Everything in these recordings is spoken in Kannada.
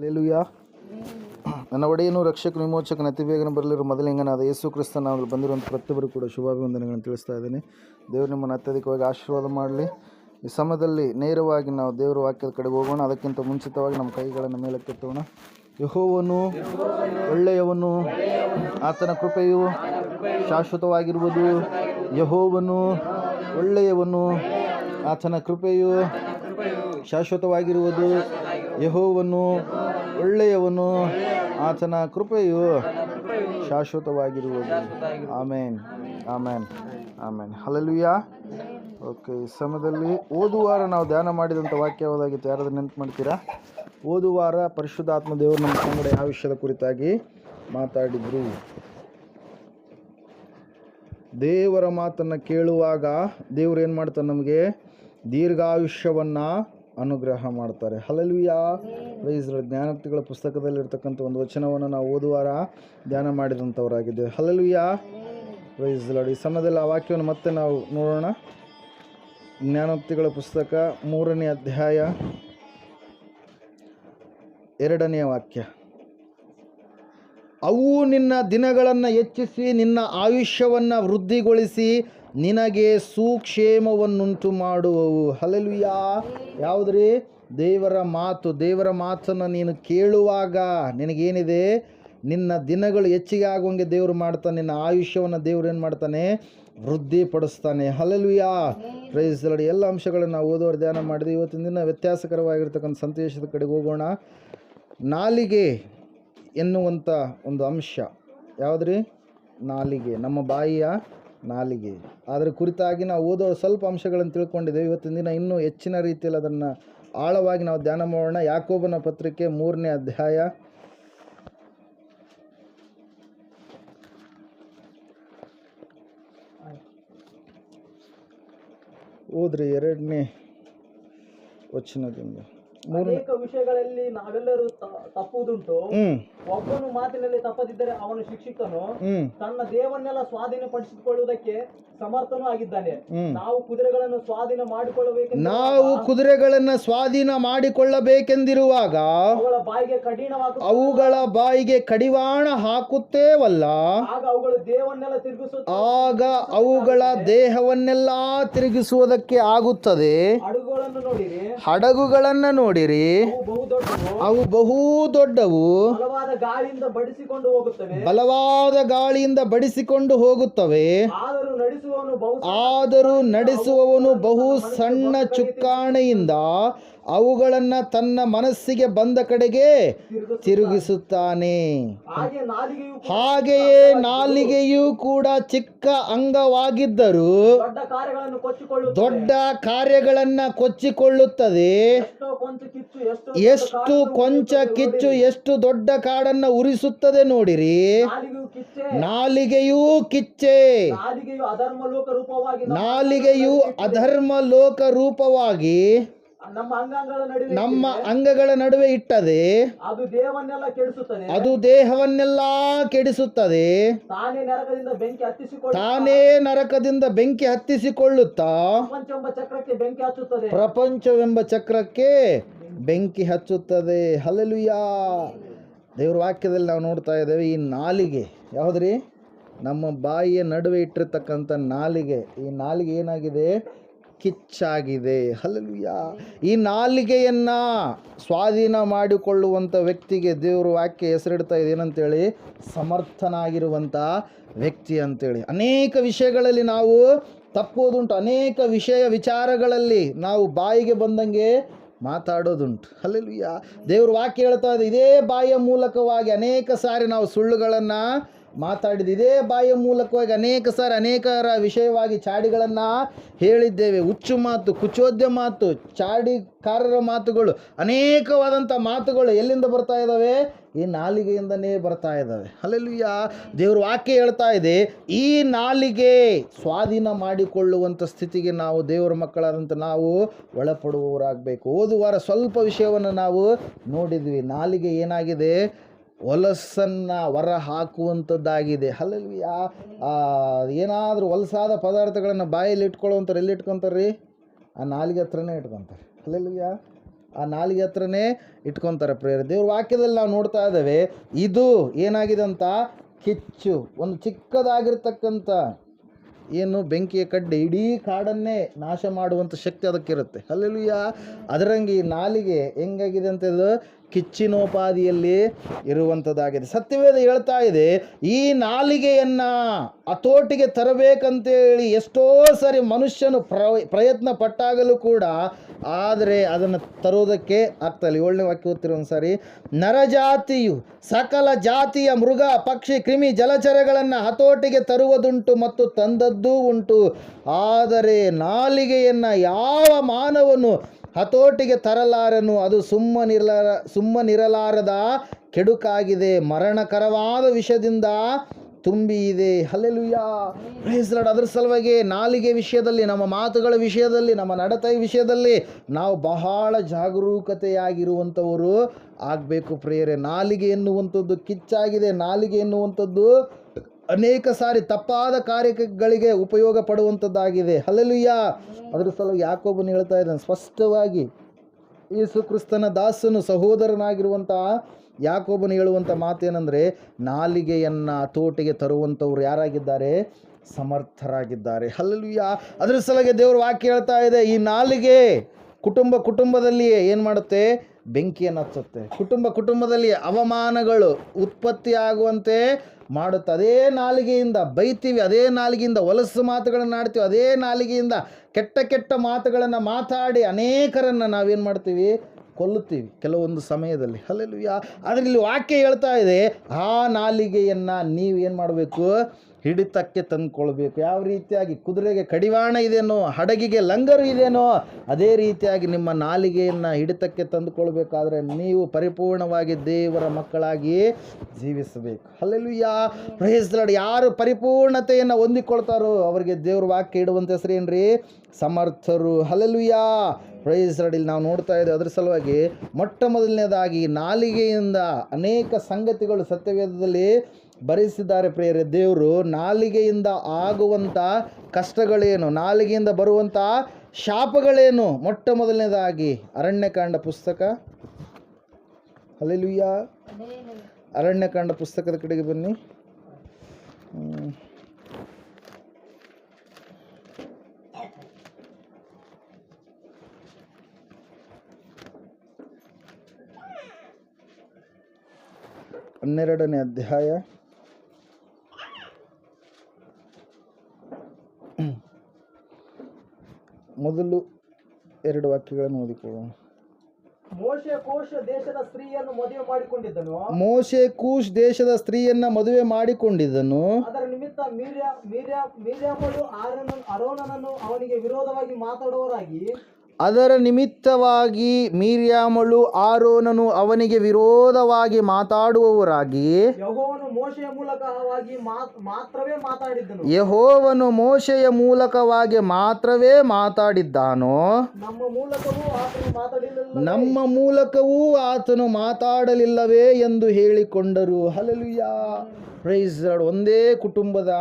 ಲೇಲುಯ ನನ್ನ ಒಡೆಯನು ರಕ್ಷಕ ವಿಮೋಚಕನ ಅತಿ ಬೇಗನೆ ಬರಲಿರೋ ಮೊದಲಿಂಗನಾದ ಯೇಸು ಕ್ರಿಸ್ತ ನಾವು ಬಂದಿರುವಂಥ ಪ್ರತಿಯೊಬ್ಬರು ಕೂಡ ಶುಭಾಭಿವಂದನೆಗಳನ್ನು ತಿಳಿಸ್ತಾ ಇದ್ದೀನಿ. ದೇವರು ನಿಮ್ಮನ್ನು ಅತ್ಯಧಿಕವಾಗಿ ಆಶೀರ್ವಾದ ಮಾಡಲಿ. ಈ ಸಮಯದಲ್ಲಿ ನೇರವಾಗಿ ನಾವು ದೇವರ ವಾಕ್ಯದ ಕಡೆ ಹೋಗೋಣ. ಅದಕ್ಕಿಂತ ಮುಂಚಿತವಾಗಿ ನಮ್ಮ ಕೈಗಳನ್ನು ಮೇಲಕ್ಕೆತ್ತೋಣ ಯಹೋವನು ಒಳ್ಳೆಯವನು. ಆತನ ಕೃಪೆಯು ಶಾಶ್ವತವಾಗಿರುವುದು. ಯಹೋವನು ಒಳ್ಳೆಯವನು. ಆತನ ಕೃಪೆಯು ಶಾಶ್ವತವಾಗಿರುವುದು. ಯಹೋವನು ಒಳ್ಳೆಯವನು. ಆತನ ಕೃಪೆಯು ಶಾಶ್ವತವಾಗಿರುವುದು. ಆಮೇನ್. ಆಮೇನ್. ಆಮೇನ್. ಹಲಲುಯ್ಯ ಓಕೆ, ಈ ಸಮಯದಲ್ಲಿ ಓದುವಾರ ನಾವು ಧ್ಯಾನ ಮಾಡಿದಂಥ ವಾಕ್ಯ ಯಾವುದಾಗಿತ್ತು? ಯಾರಾದ್ರೂ ನೆನಪು ಮಾಡ್ತೀರಾ? ಓದುವಾರ ಪರಿಶುದ್ಧಾತ್ಮ ದೇವರು ನಮ್ಮ ಸಂಗಡ ಯಾವ ವಿಷಯದ ಕುರಿತಾಗಿ ಮಾತಾಡಿದರು? ದೇವರ ಮಾತನ್ನು ಕೇಳುವಾಗ ದೇವರು ಏನು ಮಾಡ್ತಾನೆ ನಮಗೆ? ದೀರ್ಘಾಯುಷ್ಯವನ್ನು ಅನುಗ್ರಹ ಮಾಡ್ತಾರೆ. ಹಲಲ್ವಿಯ ಪ್ರೈಸ್ ಜ್ಞಾನೋಕ್ತಿಗಳ ಪುಸ್ತಕದಲ್ಲಿರ್ತಕ್ಕಂಥ ಒಂದು ವಚನವನ್ನು ನಾವು ಓದುವಾರ ಧ್ಯಾನ ಮಾಡಿದಂಥವರಾಗಿದ್ದೇವೆ. ಹಲಲ್ವಿಯ ಪ್ರೈಸ್ ಲಾಡ್ ಈ ಸಮಯದಲ್ಲಿ ಆ ವಾಕ್ಯವನ್ನು ಮತ್ತೆ ನಾವು ನೋಡೋಣ. ಜ್ಞಾನೋಕ್ತಿಗಳ ಪುಸ್ತಕ ಮೂರನೇ ಅಧ್ಯಾಯ ಎರಡನೆಯ ವಾಕ್ಯ. ಅವು ನಿನ್ನ ದಿನಗಳನ್ನು ಹೆಚ್ಚಿಸಿ, ನಿನ್ನ ಆಯುಷ್ಯವನ್ನು ವೃದ್ಧಿಗೊಳಿಸಿ ನಿನಗೆ ಸುಕ್ಷೇಮವನ್ನುಂಟು ಮಾಡುವವು. ಹಲಲುಯ್ಯ ಯಾವುದ್ರಿ? ದೇವರ ಮಾತು, ದೇವರ ಮಾತನ್ನು ನೀನು ಕೇಳುವಾಗ ನಿನಗೇನಿದೆ? ನಿನ್ನ ದಿನಗಳು ಹೆಚ್ಚಿಗೆ ಆಗುವಂಗೆ ದೇವರು ಮಾಡ್ತಾನೆ, ನಿನ್ನ ಆಯುಷ್ಯವನ್ನು ದೇವರು ಏನು ಮಾಡ್ತಾನೆ? ವೃದ್ಧಿಪಡಿಸ್ತಾನೆ. Hallelujah praise Lord. ಎಲ್ಲ ಅಂಶಗಳನ್ನು ನಾವು ಧ್ಯಾನ ಮಾಡಿದ್ವಿ ಇವತ್ತಿನ ದಿನ ವ್ಯತ್ಯಾಸಕರವಾಗಿರ್ತಕ್ಕಂಥ ಸಂತೋಷದ ಕಡೆಗೆ ಹೋಗೋಣ. ನಾಲಿಗೆ ಎನ್ನುವಂಥ ಒಂದು ಅಂಶ. ಯಾವುದ್ರಿ? ನಾಲಿಗೆ. ನಮ್ಮ ಬಾಯಿಯ ನಾಲಿಗೆ. ಅದರ ಕುರಿತಾಗಿ ನಾವು ಓದೋ ಸ್ವಲ್ಪ ಅಂಶಗಳನ್ನು ತಿಳ್ಕೊಂಡಿದ್ದೇವೆ. ಇವತ್ತಿನ ದಿನ ಇನ್ನೂ ಹೆಚ್ಚಿನ ರೀತಿಯಲ್ಲಿ ಅದನ್ನು ಆಳವಾಗಿ ನಾವು ಧ್ಯಾನ ಮಾಡೋಣ. ಯಾಕೋಬನ ಪತ್ರಿಕೆ ಮೂರನೇ ಅಧ್ಯಾಯ. ಓದ್ರಿ ಎರಡನೇ ವಚನದಿಂದ. ಅನೇಕ ವಿಷಯಗಳಲ್ಲಿ ನಾವೆಲ್ಲರೂ ತಪ್ಪುದುಂಟು ಒಬ್ಬನು ಮಾತಿನಲ್ಲಿ ತಪ್ಪದಿದ್ದರೆ ಅವನು ಶಿಕ್ಷಿತನು. ತನ್ನ ದೇವನ್ನೆಲ್ಲ ಸ್ವಾಧೀನಪಡಿಸಿಕೊಳ್ಳುವುದಕ್ಕೆ ಸಮರ್ಥನೂ ಆಗಿದ್ದಾನೆ. ನಾವು ಕುದುರೆಗಳನ್ನು ಸ್ವಾಧೀನ ಮಾಡಿಕೊಳ್ಳಬೇಕು ನಾವು ಕುದುರೆಗಳನ್ನು ಸ್ವಾಧೀನ ಮಾಡಿಕೊಳ್ಳಬೇಕೆಂದಿರುವಾಗ ಅವುಗಳ ಬಾಯಿಗೆ ಕಠಿಣವಾಗಿ ಅವುಗಳ ಬಾಯಿಗೆ ಕಡಿವಾಣ ಹಾಕುತ್ತೇವಲ್ಲ. ಆಗ ಅವುಗಳು ದೇವನ್ನೆಲ್ಲ ತಿರುಗಿಸುತ್ತ ಆಗ ಅವುಗಳ ದೇಹವನ್ನೆಲ್ಲ ತಿರುಗಿಸುವುದಕ್ಕೆ ಆಗುತ್ತದೆ. ಹಡಗುಗಳನ್ನು ನೋಡಿರಿ. ಅವು ಬಹು ದೊಡ್ಡವು. ಬಲವಾದ ಗಾಳಿಯಿಂದ ಬಡಿಸಿಕೊಂಡು ಹೋಗುತ್ತವೆ. ಬಲವಾದ ಗಾಳಿಯಿಂದ ಬಡಿಸಿಕೊಂಡು ಹೋಗುತ್ತವೆ. ಆದರೂ ನಡೆಸುವವನು ಬಹು ಆದರೂ ನಡೆಸುವವನು ಬಹು ಸಣ್ಣ ಚುಕ್ಕಾಣೆಯಿಂದ ಅವುಗಳನ್ನು ತನ್ನ ಮನಸ್ಸಿಗೆ ಬಂದ ಕಡೆಗೆ ತಿರುಗಿಸುತ್ತಾನೆ. ಹಾಗೆಯೇ ನಾಲಿಗೆಯೂ ಕೂಡ ಚಿಕ್ಕ ಅಂಗವಾಗಿದ್ದರೂ ದೊಡ್ಡ ಕಾರ್ಯಗಳನ್ನು ಕೊಚ್ಚಿಕೊಳ್ಳುತ್ತದೆ. ಎಷ್ಟೋ ಕೊಂಚ ಕಿಚ್ಚು ಎಷ್ಟು ದೊಡ್ಡ ಕಾಡನ್ನು ಉರಿಸುತ್ತದೆ ನೋಡಿರಿ. ನಾಲಿಗೆಯು ಕಿಚ್ಚೆ. ನಾಲಿಗೆಯೂ ಕಿಚ್ಚೆ. ನಾಲಿಗೆಯು ಅಧರ್ಮ ಲೋಕ ರೂಪವಾಗಿ ನಮ್ಮ- ಅಂಗಗಳ ನಡುವೆ ಇಟ್ಟದೆ. ಅದು ದೇವನ್ನೆಲ್ಲ ಕೆಡಿಸುತ್ತದೆ. ಅದು ದೇಹವನ್ನೆಲ್ಲ ಕೆಡಿಸುತ್ತದೆ. ತಾನೇ ನರಕದಿಂದ ಬೆಂಕಿ ಹತ್ತಿಸಿಕೊಳ್ಳುತ್ತಾ ಪ್ರಪಂಚವೆಂಬ ಚಕ್ರಕ್ಕೆ ಬೆಂಕಿ ಹಚ್ಚುತ್ತದೆ. ಪ್ರಪಂಚವೆಂಬ ಚಕ್ರಕ್ಕೆ ಬೆಂಕಿ ಹಚ್ಚುತ್ತದೆ. ಹಲಲುಯಾ ದೇವ್ರ ವಾಕ್ಯದಲ್ಲಿ ನಾವು ನೋಡ್ತಾ ಇದ್ದೇವೆ ಈ ನಾಲಿಗೆ ಯಾವುದ್ರಿ? ನಮ್ಮ ಬಾಯಿಯ ನಡುವೆ ಇಟ್ಟಿರ್ತಕ್ಕಂಥ ನಾಲಿಗೆ. ಈ ನಾಲಿಗೆ ಏನಾಗಿದೆ? ಕಿಚ್ಚಾಗಿದೆ. ಹಲಲುಯ್ಯ ಈ ನಾಲಿಗೆಯನ್ನು ಸ್ವಾಧೀನ ಮಾಡಿಕೊಳ್ಳುವಂಥ ವ್ಯಕ್ತಿಗೆ ದೇವರು ವಾಕ್ಯ ಹೆಸರಿಡ್ತಾ ಇದೆ ಏನಂತೇಳಿ ಸಮರ್ಥನಾಗಿರುವಂಥ ವ್ಯಕ್ತಿ ಅಂತೇಳಿ. ಅನೇಕ ವಿಷಯಗಳಲ್ಲಿ ನಾವು ತಪ್ಪೋದುಂಟು. ಅನೇಕ ವಿಷಯ ವಿಚಾರಗಳಲ್ಲಿ ನಾವು ಬಾಯಿಗೆ ಬಂದಂಗೆ ಮಾತಾಡೋದುಂಟು. ಅಲ್ಲೆಲ್ಲೂಯ್ಯ ದೇವ್ರ ವಾಕ್ಯ ಹೇಳ್ತಾ ಇದೆ, ಇದೇ ಬಾಯಿಯ ಮೂಲಕವಾಗಿ ಅನೇಕ ಸಾರಿ ನಾವು ಸುಳ್ಳುಗಳನ್ನು ಮಾತಾಡಿದ ಇದೇ ಬಾಯಿಯ ಮೂಲಕವಾಗಿ ಅನೇಕ ಸಾರಿ ಅನೇಕರ ವಿಷಯವಾಗಿ ಚಾಡಿಗಳನ್ನು ಹೇಳಿದ್ದೇವೆ. ಹುಚ್ಚು ಮಾತು, ಕುಚೋದ್ಯ ಮಾತು, ಚಾಡಿಕಾರರ ಮಾತುಗಳು ಅನೇಕವಾದಂಥ ಮಾತುಗಳು ಎಲ್ಲಿಂದ ಬರ್ತಾ ಇದ್ದಾವೆ ಈ ನಾಲಿಗೆಯಿಂದನೇ ಬರ್ತಾ ಇದ್ದಾವೆ ಅಲ್ಲೆಲ್ಲೂಯ್ಯ ದೇವರು ವಾಕ್ಯ ಹೇಳ್ತಾ ಇದೆ, ಈ ನಾಲಿಗೆ ಸ್ವಾಧೀನ ಮಾಡಿಕೊಳ್ಳುವಂಥ ಸ್ಥಿತಿಗೆ ನಾವು ದೇವರ ಮಕ್ಕಳಾದಂಥ ನಾವು ಒಳಪಡುವವರಾಗಬೇಕು. ಓದುವಾರ ಸ್ವಲ್ಪ ವಿಷಯವನ್ನು ನಾವು ನೋಡಿದ್ವಿ. ನಾಲಿಗೆ ಏನಾಗಿದೆ? ಹೊಲಸನ್ನು ಹೊರ ಹಾಕುವಂಥದ್ದಾಗಿದೆ ಅಲ್ಲಲ್ವಿ ಏನಾದರೂ ಹೊಲಸಾದ ಪದಾರ್ಥಗಳನ್ನು ಬಾಯಲ್ಲಿ ಇಟ್ಕೊಳ್ಳುವಂಥರು ಎಲ್ಲಿ ಇಟ್ಕೊತಾರೆ ರೀ ಆ ನಾಲಿಗೆ ಹತ್ರನೇ ಇಟ್ಕೊತಾರೆ. ಅಲ್ಲಲ್ವಿಯ ಆ ನಾಲಿಗೆ ಹತ್ರನೇ ಇಟ್ಕೊತಾರೆ ಪ್ರೇರ ದೇವ್ರ ವಾಕ್ಯದಲ್ಲಿ ನಾವು ನೋಡ್ತಾ ಇದ್ದೇವೆ, ಇದು ಏನಾಗಿದೆ ಅಂತ? ಕಿಚ್ಚು. ಒಂದು ಚಿಕ್ಕದಾಗಿರ್ತಕ್ಕಂಥ ಏನು ಬೆಂಕಿಯ ಕಡ್ಡಿ, ಇಡೀ ಕಾಡನ್ನೇ ನಾಶ ಮಾಡುವಂಥ ಶಕ್ತಿ ಅದಕ್ಕಿರುತ್ತೆ. ಅಲ್ಲೆಲ್ಲೂಯ ಅದರಂಗೆ ಈ ನಾಲಿಗೆ ಹೆಂಗಾಗಿದೆ ಅಂತ ಇದು ಕಿಚ್ಚಿನೋಪಾದಿಯಲ್ಲಿ ಇರುವಂಥದ್ದಾಗಿದೆ. ಸತ್ಯವೇದ ಹೇಳ್ತಾ ಇದೆ, ಈ ನಾಲಿಗೆಯನ್ನು ಹತೋಟಿಗೆ ತರಬೇಕಂತೇಳಿ ಎಷ್ಟೋ ಸರಿ ಮನುಷ್ಯನು ಪ್ರ ಪ್ರಯತ್ನ ಪಟ್ಟಾಗಲೂ ಕೂಡ, ಆದರೆ ಅದನ್ನು ತರೋದಕ್ಕೆ ಆಗ್ತಾಯಿಲ್ಲ ಏಳನೇ ವಾಕ್ಯ ಓದ್ತಿರೋ ಸಾರಿ ನರಜಾತಿಯು ಸಕಲ ಜಾತಿಯ ಮೃಗ, ಪಕ್ಷಿ, ಕ್ರಿಮಿ ಜಲಚರಗಳನ್ನು ಹತೋಟಿಗೆ ತರುವುದುಂಟು ಮತ್ತು ತಂದದ್ದೂ ಉಂಟು. ಆದರೆ ನಾಲಿಗೆಯನ್ನು ಯಾವ ಮಾನವನು ಹತೋಟಿಗೆ ತರಲಾರನು, ಅದು ಸುಮ್ಮನಿರಲಾರ ಸುಮ್ಮನಿರಲಾರದ ಕೆಡುಕಾಗಿದೆ. ಮರಣಕರವಾದ ವಿಷದಿಂದ ತುಂಬಿ ಇದೆ ಹಲ್ಲೆಲುಯ್ಯ ಪ್ರೈಸ್ ಲಾರ್ಡ್, ಅದ್ರ ಸಲುವಾಗಿ ನಾಲಿಗೆ ವಿಷಯದಲ್ಲಿ, ನಮ್ಮ ಮಾತುಗಳ ವಿಷಯದಲ್ಲಿ, ನಮ್ಮ ನಡತೆಯ ವಿಷಯದಲ್ಲಿ ನಾವು ಬಹಳ ಜಾಗರೂಕತೆಯಾಗಿರುವಂಥವರು ಆಗಬೇಕು ಪ್ರೇಯರೆ. ನಾಲಿಗೆ ಎನ್ನುವಂಥದ್ದು ಕಿಚ್ಚಾಗಿದೆ. ನಾಲಿಗೆ ಎನ್ನುವಂಥದ್ದು ಅನೇಕ ಸಾರಿ ತಪ್ಪಾದ ಕಾರ್ಯಗಳಿಗೆ ಉಪಯೋಗ ಪಡುವಂಥದ್ದಾಗಿದೆ ಹಲ್ಲೆಲುಯ್ಯ ಅದರ ಸಲುವಾಗಿ ಯಾಕೊಬ್ಬನು ಹೇಳ್ತಾ ಇದ್ದಾನೆ, ಸ್ಪಷ್ಟವಾಗಿ ಯೇಸು ಕ್ರಿಸ್ತನ ದಾಸನು, ಸಹೋದರನಾಗಿರುವಂತಹ ಯಾಕೊಬ್ಬನು ಹೇಳುವಂಥ ಮಾತೇನೆಂದರೆ, ನಾಲಿಗೆಯನ್ನು ತೋಟಿಗೆ ತರುವಂಥವ್ರು ಯಾರಾಗಿದ್ದಾರೆ? ಸಮರ್ಥರಾಗಿದ್ದಾರೆ. ಹಲ್ಲುಯ್ಯ ಅದರ ಸಲಗೆ ದೇವರು ವಾಕ್ಯ ಹೇಳ್ತಾ ಇದೆ, ಈ ನಾಲಿಗೆ ಕುಟುಂಬ ಕುಟುಂಬದಲ್ಲಿಯೇ ಏನು ಮಾಡುತ್ತೆ? ಬೆಂಕಿಯನ್ನು ಹಚ್ಚುತ್ತೆ. ಕುಟುಂಬ ಕುಟುಂಬದಲ್ಲಿ ಅವಮಾನಗಳು ಉತ್ಪತ್ತಿಯಾಗುವಂತೆ ಮಾಡುತ್ತೆ. ಅದೇ ನಾಲಿಗೆಯಿಂದ ಬೈತೀವಿ, ಅದೇ ನಾಲಿಗೆಯಿಂದ ಹೊಲಸು ಮಾತುಗಳನ್ನು ಆಡ್ತೀವಿ, ಅದೇ ನಾಲಿಗೆಯಿಂದ ಕೆಟ್ಟ ಕೆಟ್ಟ ಮಾತುಗಳನ್ನು ಮಾತಾಡಿ ಅನೇಕರನ್ನು ನಾವೇನು ಮಾಡ್ತೀವಿ? ಕೊಲ್ಲುತ್ತೀವಿ ಕೆಲವೊಂದು ಸಮಯದಲ್ಲಿ. ಅಲ್ಲೆಲ್ಲ ಆದರೆ ಅದರಲ್ಲಿ ವಾಕ್ಯ ಹೇಳ್ತಾ ಇದೆ, ಆ ನಾಲಿಗೆಯನ್ನು ನೀವು ಏನು ಮಾಡಬೇಕು? ಹಿಡಿತಕ್ಕೆ ತಂದುಕೊಳ್ಬೇಕು. ಯಾವ ರೀತಿಯಾಗಿ ಕುದುರೆಗೆ ಕಡಿವಾಣ ಇದೆಯೋ ಹಡಗಿಗೆ ಲಂಗರು ಇದೆಯೋ ಅದೇ ರೀತಿಯಾಗಿ ನಿಮ್ಮ ನಾಲಿಗೆಯನ್ನು ಹಿಡಿತಕ್ಕೆ ತಂದುಕೊಳ್ಬೇಕಾದ್ರೆ ನೀವು ಪರಿಪೂರ್ಣವಾಗಿ ದೇವರ ಮಕ್ಕಳಾಗಿ ಜೀವಿಸಬೇಕು. ಅಲ್ಲೆಲ್ಲೂ ಯಾ ಲಾರ್ಡ್. ಯಾರು ಪರಿಪೂರ್ಣತೆಯನ್ನು ಹೊಂದಿಕೊಳ್ತಾರೋ ಅವರಿಗೆ ದೇವ್ರ ವಾಕ್ಯ ಇಡುವಂಥ ಹೆಸರು ಏನ್ರಿ? ಸಮರ್ಥರು. ಲಾರ್ಡ್, ಇಲ್ಲಿ ನಾವು ನೋಡ್ತಾ ಇದ್ದೇವೆ ಅದರ ಸಲುವಾಗಿ ಮೊಟ್ಟ ಮೊದಲನೇದಾಗಿ ನಾಲಿಗೆಯಿಂದ ಅನೇಕ ಸಂಗತಿಗಳು ಸತ್ಯವೇದದಲ್ಲಿ ಬರೆಸಿದ್ದಾರೆ ಪ್ರಿಯರೇ, ದೇವರು ನಾಲಿಗೆಯಿಂದ ಆಗುವಂಥ ಕಷ್ಟಗಳೇನು? ನಾಲಿಗೆಯಿಂದ ಬರುವಂಥ ಶಾಪಗಳೇನು? ಮೊಟ್ಟ ಮೊದಲನೇದಾಗಿ ಅರಣ್ಯಕಾಂಡ ಪುಸ್ತಕ. ಅಲ್ಲೆಲುಯ್ಯ ಅರಣ್ಯಕಾಂಡ ಪುಸ್ತಕದ ಕಡೆಗೆ ಬನ್ನಿ. ಹನ್ನೆರಡನೇ ಅಧ್ಯಾಯ. ಮೊದಲು ಎರಡು ವಾಕ್ಯಗಳನ್ನು ಓದಿಕೊಳ್ಳೋಣ. ಮೋಶೆ ಕೋಶ ದೇಶದ ಸ್ತ್ರೀಯನ್ನು ಮದುವೆ ಮಾಡಿಕೊಂಡಿದ್ದನು. ಮೋಶೆ ಕೂಶ್ ದೇಶದ ಸ್ತ್ರೀಯನ್ನ ಮದುವೆ ಮಾಡಿಕೊಂಡಿದ್ದನು. ಅದರ ನಿಮಿತ್ತ ಮೀರ್ಯ ಮೀರ್ಯ ಮೀರ್ಯಾಮಳು ಆರೋನ ಅರೋನನನ್ನು ಅವನಿಗೆ ವಿರೋಧವಾಗಿ ಮಾತಾಡುವರಾಗಿ ಅದರ ನಿಮಿತ್ತವಾಗಿ ಮೀರ್ಯಾಮಳು ಆರೋನನು ಅವನಿಗೆ ವಿರೋಧವಾಗಿ ಮಾತಾಡುವವರಾಗಿ ಯಹೋವನು ಮೋಶೆಯ ಮೂಲಕವಾಗಿ ಮಾತ್- ಮಾತ್ರವೇ ಮಾತಾಡಿದ್ದನು. ಯಹೋವನು ಮೋಶೆಯ ಮೂಲಕವಾಗಿ ಮಾತ್ರವೇ ಮಾತಾಡಿದ್ದಾನೋ? ನಮ್ಮ ಮೂಲಕವೂ ಆತನು ಮಾತಾಡಲಿಲ್ಲವೇ ಎಂದು ಹೇಳಿಕೊಂಡರು. Hallelujah praise. ಒಂದೇ ಕುಟುಂಬದ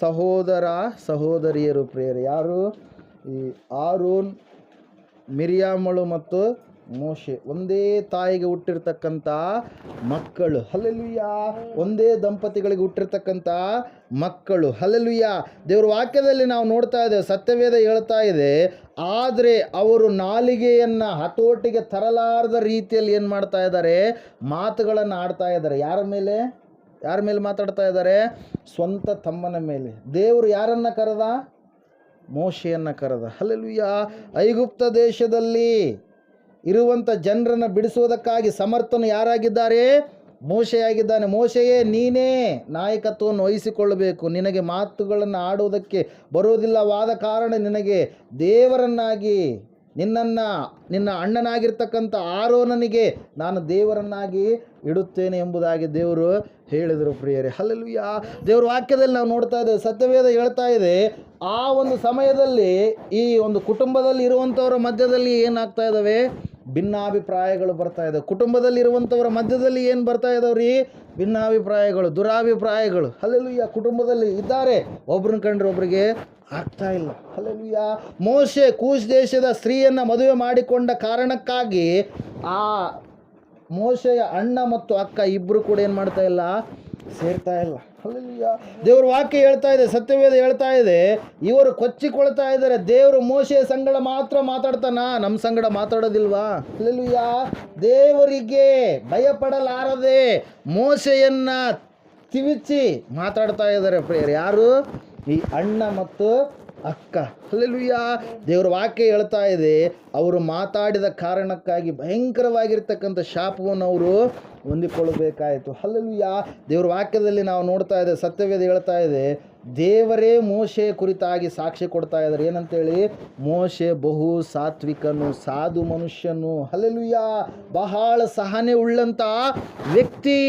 ಸಹೋದರ ಸಹೋದರಿಯರು ಪ್ರೇರ ಯಾರು? ಈ ಆರೋನ್ ಮಿರಿಯಾಮಳು ಮತ್ತು ಮೋಶೆ ಒಂದೇ ತಾಯಿಗೆ ಹುಟ್ಟಿರ್ತಕ್ಕಂಥ ಮಕ್ಕಳು. ಹಲಲುಯ್ಯ ಒಂದೇ ದಂಪತಿಗಳಿಗೆ ಹುಟ್ಟಿರ್ತಕ್ಕಂಥ ಮಕ್ಕಳು. ಹಲಲುಯ್ಯ ದೇವ್ರ ವಾಕ್ಯದಲ್ಲಿ ನಾವು ನೋಡ್ತಾ ಇದ್ದೇವೆ, ಸತ್ಯವೇದ ಹೇಳ್ತಾ ಇದೆ, ಆದರೆ ಅವರು ನಾಲಿಗೆಯನ್ನು ಹತೋಟಿಗೆ ತರಲಾರದ ರೀತಿಯಲ್ಲಿ ಏನು ಮಾಡ್ತಾ ಇದ್ದಾರೆ? ಮಾತುಗಳನ್ನು ಆಡ್ತಾ ಇದ್ದಾರೆ. ಯಾರ ಮೇಲೆ? ಯಾರ ಮೇಲೆ ಮಾತಾಡ್ತಾ ಇದ್ದಾರೆ? ಸ್ವಂತ ತಮ್ಮನ ಮೇಲೆ. ದೇವರು ಯಾರನ್ನ ಕರೆದ? ಮೋಶೆಯನ್ನು ಕರೆದ. ಹಲಲುಯ್ಯ ಐಗುಪ್ತ ದೇಶದಲ್ಲಿ ಇರುವಂಥ ಜನರನ್ನು ಬಿಡಿಸುವುದಕ್ಕಾಗಿ ಸಮರ್ಥನು ಯಾರಾಗಿದ್ದಾರೆ? ಮೋಶೆಯಾಗಿದ್ದಾನೆ. ಮೋಶೆಯೇ, ನೀನೇ ನಾಯಕತ್ವವನ್ನು ವಹಿಸಿಕೊಳ್ಳಬೇಕು. ನಿನಗೆ ಮಾತುಗಳನ್ನು ಆಡುವುದಕ್ಕೆ ಬರುವುದಿಲ್ಲವಾದ ಕಾರಣ ನಿನಗೆ ದೇವರನ್ನಾಗಿ, ನಿನ್ನನ್ನು, ನಿನ್ನ ಅಣ್ಣನಾಗಿರ್ತಕ್ಕಂಥ ಆರೋನನಿಗೆ ನಾನು ದೇವರನ್ನಾಗಿ ಇಡುತ್ತೇನೆ ಎಂಬುದಾಗಿ ದೇವರು ಹೇಳಿದರು ಪ್ರಿಯರೇ. ಅಲ್ಲೆಲ್ವಿಯ ದೇವ್ರ ವಾಕ್ಯದಲ್ಲಿ ನಾವು ನೋಡ್ತಾ ಇದ್ದೇವೆ, ಸತ್ಯವೇದ ಹೇಳ್ತಾ ಇದೆ, ಆ ಒಂದು ಸಮಯದಲ್ಲಿ ಈ ಒಂದು ಕುಟುಂಬದಲ್ಲಿ ಇರುವಂಥವರ ಮಧ್ಯದಲ್ಲಿ ಏನಾಗ್ತಾ ಇದ್ದಾವೆ? ಭಿನ್ನಾಭಿಪ್ರಾಯಗಳು ಬರ್ತಾ ಇದ್ದಾವೆ ಕುಟುಂಬದಲ್ಲಿ ಇರುವಂಥವರ ಮಧ್ಯದಲ್ಲಿ ಏನು ಬರ್ತಾ ಇದಾವ್ರಿ ಭಿನ್ನಾಭಿಪ್ರಾಯಗಳು, ದುರಾಭಿಪ್ರಾಯಗಳು. ಅಲ್ಲೆಲ್ಲೂಯ್ಯ ಕುಟುಂಬದಲ್ಲಿ ಇದ್ದಾರೆ. ಒಬ್ರನ್ನ ಕಂಡ್ರೆ ಒಬ್ರಿಗೆ ಆಗ್ತಾ ಇಲ್ಲ. ಅಲ್ಲೆಲ್ಲೂಯ್ಯ ಮೋಶೆ ಕೂಶ್ ದೇಶದ ಸ್ತ್ರೀಯನ್ನು ಮದುವೆ ಮಾಡಿಕೊಂಡ ಕಾರಣಕ್ಕಾಗಿ ಆ ಮೋಶೆಯ ಅಣ್ಣ ಮತ್ತು ಅಕ್ಕ ಇಬ್ಬರು ಕೂಡ ಏನು ಮಾಡ್ತಾ ಇಲ್ಲ? ಸೇರ್ತಾ ಇಲ್ಲ. ದೇವರು ದೇವ್ರ ವಾಕ್ಯ ಹೇಳ್ತಾ ಇದೆ, ಸತ್ಯವೇದ ಹೇಳ್ತಾ ಇದೆ. ಇವರು ಕೊಚ್ಚಿಕೊಳ್ತಾ ಇದ್ದಾರೆ. ದೇವರು ಮೋಶೆಯ ಸಂಗಡ ಮಾತ್ರ ಮಾತಾಡ್ತಾನ? ನಮ್ಮ ಸಂಗಡ ಮಾತಾಡೋದಿಲ್ವಾ? ಅಲ್ಲಿಯ ದೇವರಿಗೆ ಭಯಪಡಲಾರದೆ ಮೋಶೆಯನ್ನ ತಿವಿಚಿ ಮಾತಾಡ್ತಾ ಇದ್ದಾರೆ ಪ್ರೇಯರ್. ಯಾರು? ಈ ಅಣ್ಣ ಮತ್ತು ಅಕ್ಕ ಅಲ್ಲೆಲ್ಲೂಯ್ಯ ದೇವರ ವಾಕ್ಯ ಹೇಳ್ತಾ ಇದೆ, ಅವರು ಮಾತಾಡಿದ ಕಾರಣಕ್ಕಾಗಿ ಭಯಂಕರವಾಗಿರ್ತಕ್ಕಂಥ ಶಾಪವನ್ನು ಅವರು ಹೊಂದಿಕೊಳ್ಳಬೇಕಾಯಿತು. ಅಲ್ಲೆಲ್ಲೂಯ್ಯ ದೇವ್ರ ವಾಕ್ಯದಲ್ಲಿ ನಾವು ನೋಡ್ತಾ ಇದ್ದೇವೆ ಸತ್ಯವೇದ ಹೇಳ್ತಾ ಇದೆ, ದೇವರೇ ಮೋಶೆ ಕುರಿತಾಗಿ ಸಾಕ್ಷಿ ಕೊಡ್ತಾ ಇದ್ದಾರೆ. ಏನಂತೇಳಿ? ಮೋಶೆ ಬಹು ಸಾತ್ವಿಕನು, ಸಾಧು ಮನುಷ್ಯನು. ಅಲ್ಲೆಲ್ಲೂಯ್ಯ ಬಹಳ ಸಹನೆ ಉಳ್ಳಂಥ ವ್ಯಕ್ತಿ.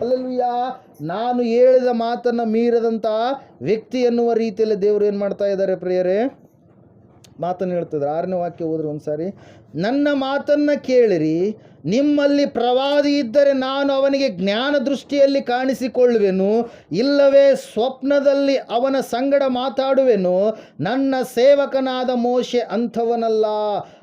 ಅಲ್ಲೆಲ್ಲೂಯ್ಯ ನಾನು ಹೇಳಿದ ಮಾತನ್ನು ಮೀರದಂಥ ವ್ಯಕ್ತಿ ಎನ್ನುವ ರೀತಿಯಲ್ಲಿ ದೇವರು ಏನು ಮಾಡ್ತಾ ಇದ್ದಾರೆ ಪ್ರಿಯರೇ? ಮಾತನ್ನು ಹೇಳ್ತಿದ್ರು. ಆರನೇ ವಾಕ್ಯ ಹೋದ್ರೆ ಒಂದ್ಸಾರಿ. ನನ್ನ ಮಾತನ್ನು ಕೇಳಿರಿ. ನಿಮ್ಮಲ್ಲಿ ಪ್ರವಾದಿ ಇದ್ದರೆ ನಾನು ಅವನಿಗೆ ಜ್ಞಾನ ದೃಷ್ಟಿಯಲ್ಲಿ ಕಾಣಿಸಿಕೊಳ್ಳುವೆನು. ಇಲ್ಲವೇ ಸ್ವಪ್ನದಲ್ಲಿ ಅವನ ಸಂಗಡ ಮಾತಾಡುವೆನು. ನನ್ನ ಸೇವಕನಾದ ಮೋಶೆ ಅಂಥವನಲ್ಲ.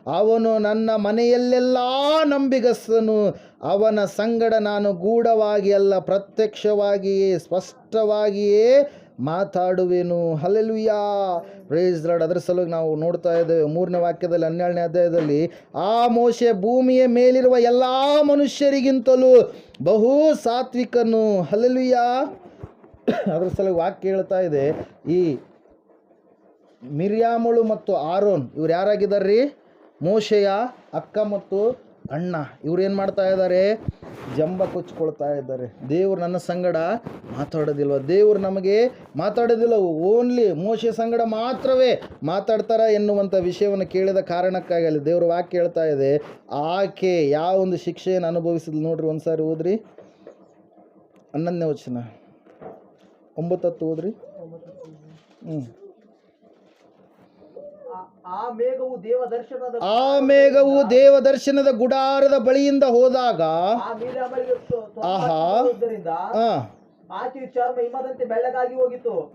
ಅವನು ನನ್ನ ಮನೆಯಲ್ಲೆಲ್ಲ ನಂಬಿಗಸ್ತನು. ಅವನ ಸಂಗಡ ನಾನು ಗೂಢವಾಗಿ ಅಲ್ಲ, ಪ್ರತ್ಯಕ್ಷವಾಗಿಯೇ, ಸ್ಪಷ್ಟವಾಗಿಯೇ ಮಾತಾಡುವೆನು. ಹಲ್ಲೆಲುಯ್ಯಾ ಪ್ರೇಸ್ ಲಾರ್ಡ್ ಅದರ ಸಲುವಾಗಿ ನಾವು ನೋಡ್ತಾ ಇದ್ದೇವೆ. ಮೂರನೇ ವಾಕ್ಯದಲ್ಲಿ, ಹನ್ನೆರಡನೇ ಅಧ್ಯಾಯದಲ್ಲಿ, ಆ ಮೋಶೆ ಭೂಮಿಯ ಮೇಲಿರುವ ಎಲ್ಲ ಮನುಷ್ಯರಿಗಿಂತಲೂ ಬಹು ಸಾತ್ವಿಕನು. ಹಲ್ಲೆಲುಯ್ಯಾ ಅದರ ಸಲುವಾಗಿ ವಾಕ್ಯ ಹೇಳ್ತಾ ಇದೆ. ಈ ಮಿರ್ಯಾಮಳು ಮತ್ತು ಆರೋನ್, ಇವ್ರು ಯಾರಾಗಿದ್ದಾರೆ ಮೋಶೆಯ ಅಕ್ಕ ಮತ್ತು ಅಣ್ಣ, ಇವ್ರು ಏನು ಮಾಡ್ತಾ ಇದ್ದಾರೆ? ಜಂಬ ಕೊಚ್ಕೊಳ್ತಾ ಇದ್ದಾರೆ. ದೇವ್ರು ನನ್ನ ಸಂಗಡ ಮಾತಾಡೋದಿಲ್ವ? ದೇವ್ರು ನಮಗೆ ಮಾತಾಡೋದಿಲ್ಲ. ಓನ್ಲಿ ಮೋಶೆ ಸಂಗಡ ಮಾತ್ರವೇ ಮಾತಾಡ್ತಾರ ಎನ್ನುವಂಥ ವಿಷಯವನ್ನು ಕೇಳಿದ ಕಾರಣಕ್ಕಾಗಿ ಅಲ್ಲಿ ದೇವ್ರ ವಾಕ್ಯ ಹೇಳ್ತಾ ಇದೆ. ಆಕೆ ಯಾವ ಒಂದು ಶಿಕ್ಷೆಯನ್ನು ಅನುಭವಿಸಿದ್ಲು ನೋಡ್ರಿ ಒಂದು ಸಾರಿ ಓದ್ರಿ. ಹನ್ನೊಂದನೇ ವಚನ. ಒಂಬತ್ತು ಹತ್ತು ಓದ್ರಿ. ಹ್ಞೂ ಆ- ಮೇಘವು ದೇವ ದರ್ಶನದ ಆ ಮೇಘವು ದೇವ ಗುಡಾರದ ಬಳಿಯಿಂದ ಹೋದಾಗ ಆಹಾ. ಆಕೆಯು ಚರ್ಮ ಹಿಮದಂತೆ ಬೆಳ್ಳಗಾಗಿ ಹೋಗಿತ್ತು.